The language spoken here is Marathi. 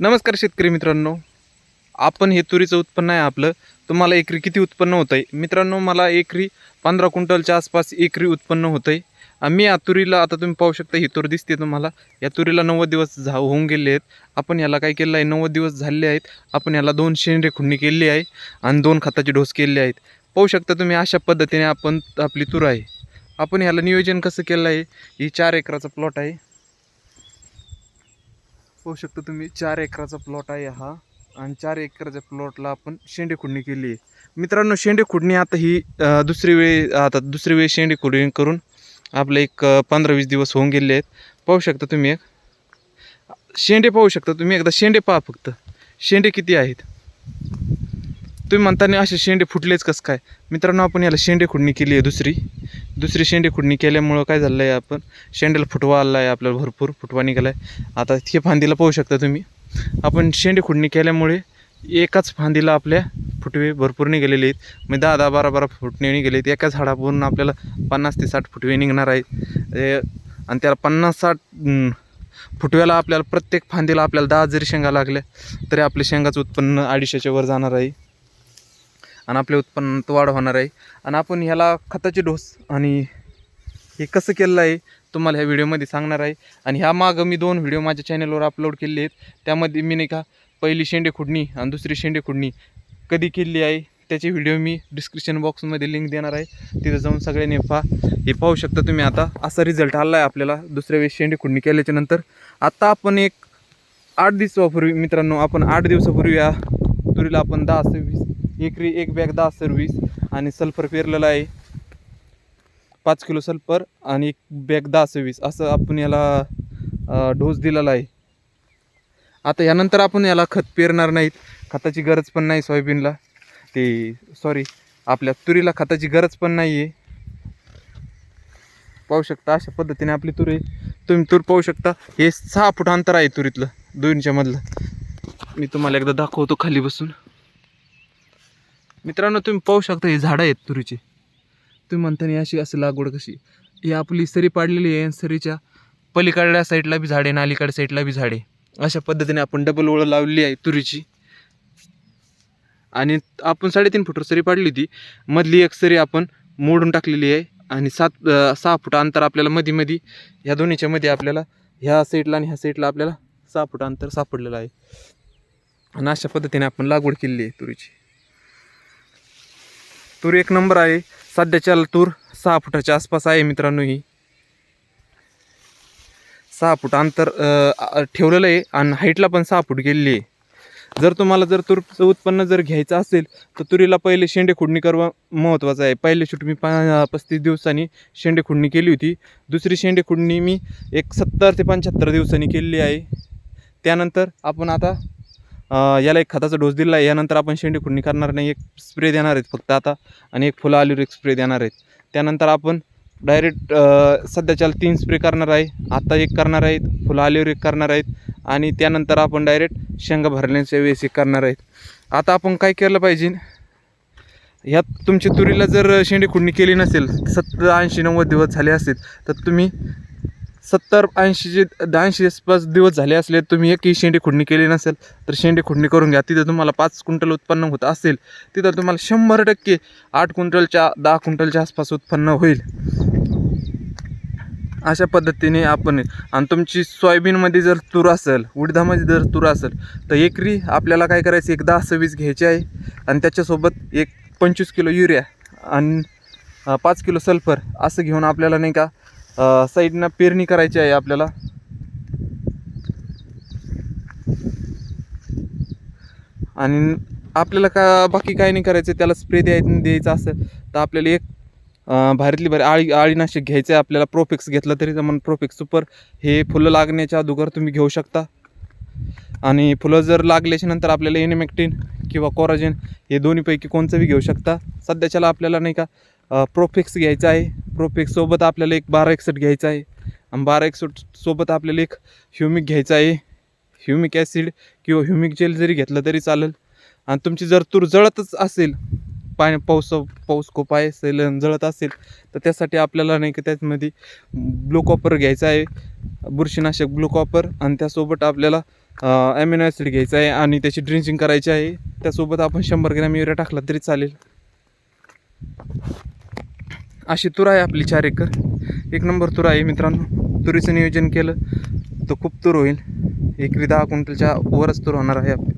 नमस्कार शेतकरी मित्रांनो. आपण हे तुरीचं उत्पन्न आहे आपलं. तुम्हाला एकरी किती उत्पन्न होतं आहे मित्रांनो मला एकरी पंधरा क्विंटलच्या आसपास एकरी उत्पन्न होतं आहे मी या तुरीला आता तुम्ही पाहू शकता ही तूर दिसते तुम्हाला. या तुरीला नव्वद दिवस झा होऊन गेले आहेत. आपण याला काय केलं आहे? नव्वद दिवस झाले आहेत. आपण याला दोन शेंद्रे खुडणी केली आहे आणि दोन खताचे डोस केले आहेत. पाहू शकता तुम्ही अशा पद्धतीने आपण आपली तूर आहे. आपण ह्याला नियोजन कसं केलं आहे? ही चार एकराचा प्लॉट आहे. पाहू शकता तुम्ही चार एकराचा प्लॉट आहे हा. आणि चार एकराच्या प्लॉटला आपण शेंडे खुडणी केली आहे. मित्रांनो शेंडे खुडणी आता ही दुसरी वेळी आता दुसरी वेळी शेंडे खुडणी करून आपले एक पंधरा वीस दिवस होऊन गेले आहेत. पाहू शकता तुम्ही एक. शेंडे पाहू शकता तुम्ही एकदा. शेंडे पहा फक्त. शेंडे किती आहेत? तुम्ही म्हणताना असे शेंडे फुटलेच कसं काय? मित्रांनो आपण याला शेंडे खुडणी केली आहे दुसरी. दुसरी शेंडी खुडणी केल्यामुळं काय झालं आहे आपण? शेंड्याला फुटवा आला आहे आपल्याला भरपूर फुटवा निघाला आहे आता हे फांदीला पाहू शकता तुम्ही. आपण शेंडी खुडणी केल्यामुळे एकाच फांदीला आपल्या फुटवे भरपूर निघालेले आहेत. म्हणजे मग दहा दहा बारा बारा फुटणे निघाले आहेत एकाच झाडावरून आपल्याला पन्नास ते साठ फुटवे निघणार आहेत. आणि त्याला पन्नास साठ फुटव्याला आपल्याला प्रत्येक फांदीला आपल्याला दहा जरी शेंगा लागल्या तरी आपल्या शेंगाचं उत्पन्न अडीचशेच्या वर जाणार आहे. आणि आपल्या उत्पन्नात वाढ होणार आहे. आणि आपण ह्याला खताचे डोस आणि हे कसं केलेलं आहे तुम्हाला ह्या व्हिडिओमध्ये सांगणार आहे. आणि ह्या मागं मी दोन व्हिडिओ माझ्या चॅनलवर अपलोड केले आहेत. त्यामध्ये मी नाही का पहिली शेंडे खुडणी आणि दुसरी शेंडे खुडणी कधी केली आहे त्याचे व्हिडिओ मी डिस्क्रिप्शन बॉक्समध्ये लिंक देणार आहे. तिथं जाऊन सगळ्यांनी पहा. हे पाहू शकता तुम्ही आता असा रिझल्ट आला आहे आपल्याला दुसऱ्या वेळेस शेंडे खुडणी केल्याच्यानंतर. आता आपण एक आठ दिवसापूर्वी मित्रांनो आपण आठ दिवसापूर्वी या तुरीला आपण दहा सव्वीस एकरी एक बॅग दहा सर्व्हिस आणि सल्फर पेरलेला आहे. पाच किलो सल्फर आणि एक बॅग दहा सव्वीस असं आपण याला डोस दिलेला आहे. आता यानंतर आपण याला खत पेरणार नाहीत. खताची गरज पण नाही सोयाबीनला. ते सॉरी आपल्या तुरीला खताची गरज पण नाही आहे पाहू शकता अशा पद्धतीने आपली तुरी आहे. तुम्ही तूर पाहू शकता हे सहा फूट अंतर आहे तुरीतलं दोनच्या मधलं. मी तुम्हाला एकदा दाखवतो खाली बसून. मित्रांनो तुम्ही पाहू शकता हे झाडं आहेत तुरीचे. तुम्ही म्हणता नाही अशी असं लागवड कशी? ही आपली सरी पाडलेली आहे आणि सरीच्या पलीकडल्या साईडला बी झाडे आणि साईडला बी झाडे. अशा पद्धतीने आपण डबल ओळ लावलेली आहे तुरीची. आणि आपण साडेतीन फुटर सरी पाडली होती. मधली एक सरी आपण मोडून टाकलेली आहे. आणि सात सहा फुट अंतर आपल्याला मध्ये मध्ये ह्या दोन्हीच्या मध्ये आपल्याला ह्या साईडला आणि ह्या साईडला आपल्याला सहा फूट अंतर सापडलेलं आहे. आणि अशा पद्धतीने आपण लागवड केलेली आहे तुरीची. तूर एक नंबर आहे. सध्याच्या तूर सहा फुटाच्या आसपास आहे मित्रांनो ही. सहा फूट अंतर ठेवलेलं आहे आणि हाईटला पण सहा फूट गेलेली आहे. जर तुम्हाला जर तुरचं उत्पन्न जर घ्यायचं असेल तर तुरीला पहिले शेंडे खुडणी करणं महत्त्वाचं आहे. पहिले शूट मी पा पस्तीस दिवसांनी शेंडे खुडणी केली होती. दुसरी शेंडे खुडणी मी एक सत्तर ते पंच्याहत्तर दिवसांनी केलेली आहे. त्यानंतर आपण आता याला एक खताचा डोस दिला आहे. यानंतर आपण शेंडी खुडणी करणार नाही. एक स्प्रे देणार आहेत फक्त आता आणि एक फुलं आल्यावर एक स्प्रे देणार आहेत. त्यानंतर आपण डायरेक्ट सध्याच्याला तीन स्प्रे करणार आहे. आत्ता एक करणार आहेत. फुलं आल्यावर एक करणार आहेत. आणि त्यानंतर आपण डायरेक्ट शेंगा भरण्याच्या वेळेस एक करणार आहेत. आता आपण काय केलं पाहिजे? ह्यात तुमची तुरीला जर शेंडी खुडणी केली नसेल सत्तर ऐंशी नव्वद दिवस झाले असतील तर तुम्ही सत्तर ऐंशीचे ऐंशी आसपास दिवस झाले असले तुम्ही एकही शेंडी खुडणी केली नसेल तर शेंडी खुडणी करून घ्या. तिथं तुम्हाला पाच क्विंटल उत्पन्न होत असेल तिथं तुम्हाला शंभर टक्के आठ क्विंटलच्या दहा क्विंटलच्या आसपास उत्पन्न होईल. अशा पद्धतीने आपण आणि तुमची सोयाबीनमध्ये जर तूर असेल उडदामध्ये जर तूर असेल तर एकरी आपल्याला काय करायचं एक दहा सव्वीस घ्यायची आहे आणि त्याच्यासोबत एक पंचवीस किलो युरिया आणि पाच किलो सल्फर असं घेऊन आपल्याला नाही का साईडनं पेरणी करायची आहे आपल्याला. आणि आपल्याला का बाकी काय नाही करायचं त्याला स्प्रे द्याय द्यायचं असेल तर आपल्याला एक भारीतली भारी आळी आळीनाशक घ्यायचं आहे आपल्याला प्रोफिक्स घेतलं तरी जमन प्रोफिक्स सुपर हे फुलं लागण्याच्या अगोदर तुम्ही घेऊ शकता. आणि फुलं जर लागल्याच्या नंतर आपल्याला एनिमॅक्टिन किंवा कोराजेन हे दोन्हीपैकी कोणचंही घेऊ शकता. सध्याच्याला आपल्याला नाही का प्रोफिक्स घ्यायचा आहे. प्रोफिक्ससोबत आपल्याला एक बारा एकसठ घ्यायचा आहे. आणि बारा एकसठ सोबत आपल्याला एक ह्युमिक घ्यायचं आहे. ह्युमिक ॲसिड किंवा ह्युमिक जेल जरी घेतलं तरी चालेल. आणि तुमची जर तूर जळतच असेल पाणी पाऊस पाऊस खूप आहे असेल जळत असेल तर त्यासाठी आपल्याला नाही का त्याच्यामध्ये ब्लू कॉपर आहे. बुरशीनाशक ब्लू कॉपर आणि त्यासोबत आपल्याला ॲमिनो ॲसिड घ्यायचं आहे आणि त्याची ड्रिंचिंग करायची आहे. त्यासोबत आपण शंभर ग्रॅम युरिया टाकला तरी चालेल. अशी तूर आहे आपली चार एकर. एक नंबर तूर आहे मित्रांनो. तुरीचं नियोजन केलं तर खूप तूर होईल. एकरी दहा क्विंटलच्या वरच तूर होणार आहे आपली.